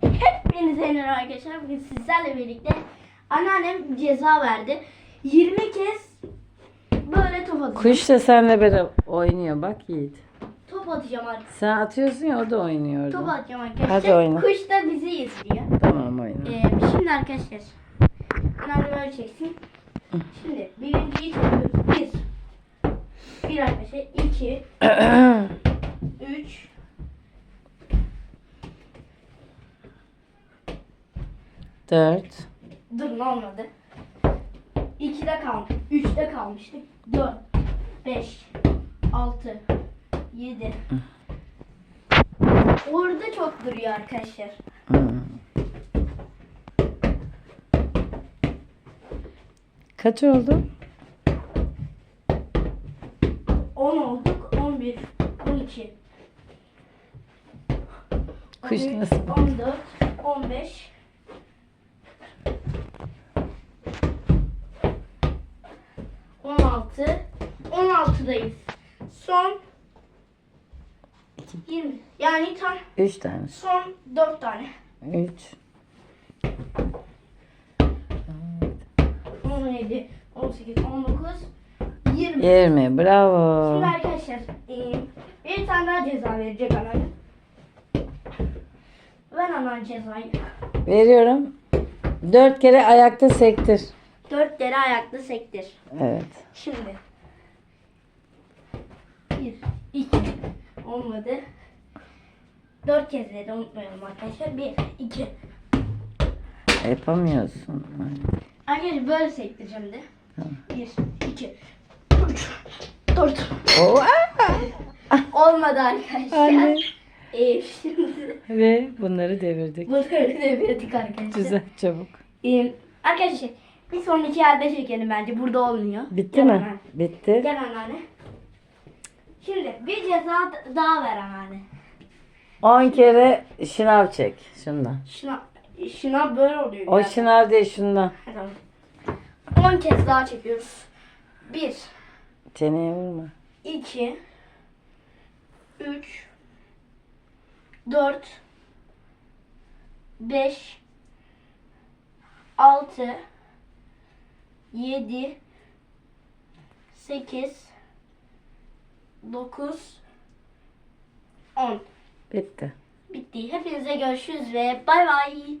Hepinize merhaba arkadaşlar. Bugün sizlerle birlikte anneannem ceza verdi. 20 kez böyle top atacağım. Kuş da seninle beraber oynuyor bak Yiğit. Top atacağım arkadaşlar. Sen atıyorsun ya o da oynuyor Top atacağım arkadaşlar. Hadi oyna. Kuş da bizi izliyor. Tamam oyna. Ee, şimdi arkadaşlar. Anneannem öyle çeksin. Şimdi birinciyi çekiyoruz. Bir. Bir arkadaşlar. iki, 4. Dur ne olmadı? 2'de kalmış. 3'te kalmıştık. 4, 5, 6, 7. Orada çok duruyor arkadaşlar. Kaç oldu? 10 olduk. 11, 12. Kış nasıl? 14, 15, On altı. On altıdayız. Son 20. Yani tam Üç tane. son 4 tane. Üç. 17, 18, 19, 20. Yirmi. Bravo. Şimdi arkadaşlar e, bir tane daha ceza verecek anneannem. Ver anneanne cezayı. Veriyorum. Dört kere ayakta sektir. Dört kere ayakta sektir. Evet. Şimdi. Bir, iki. Olmadı. Dört kez de unutmayalım arkadaşlar. Bir, iki. Yapamıyorsun. Arkadaşlar böyle sektireceğim de. Tamam. Bir, iki, üç, dört. Oo, Olmadı arkadaşlar. Anne. Ee, şimdi Ve bunları devirdik. bunları devirdik arkadaşlar. Güzel çabuk. Ee, arkadaşlar bir sonraki yerde çekelim bence. Burada olmuyor. Bitti Gel mi? anneanne. Bitti. Gel anneanne. Şimdi bir ceza daha ver anneanne. 10 kere şınav çek. Şundan. Şuna, şuna böyle oluyor. O yani. şınav değil şundan. Tamam. 10 kez daha çekiyoruz. 1, Çeneye vurma. 2, 3, 4, 5, 6, 7, 8, 9, 10. Bitti. Bitti. Hepinize görüşürüz ve bay bay.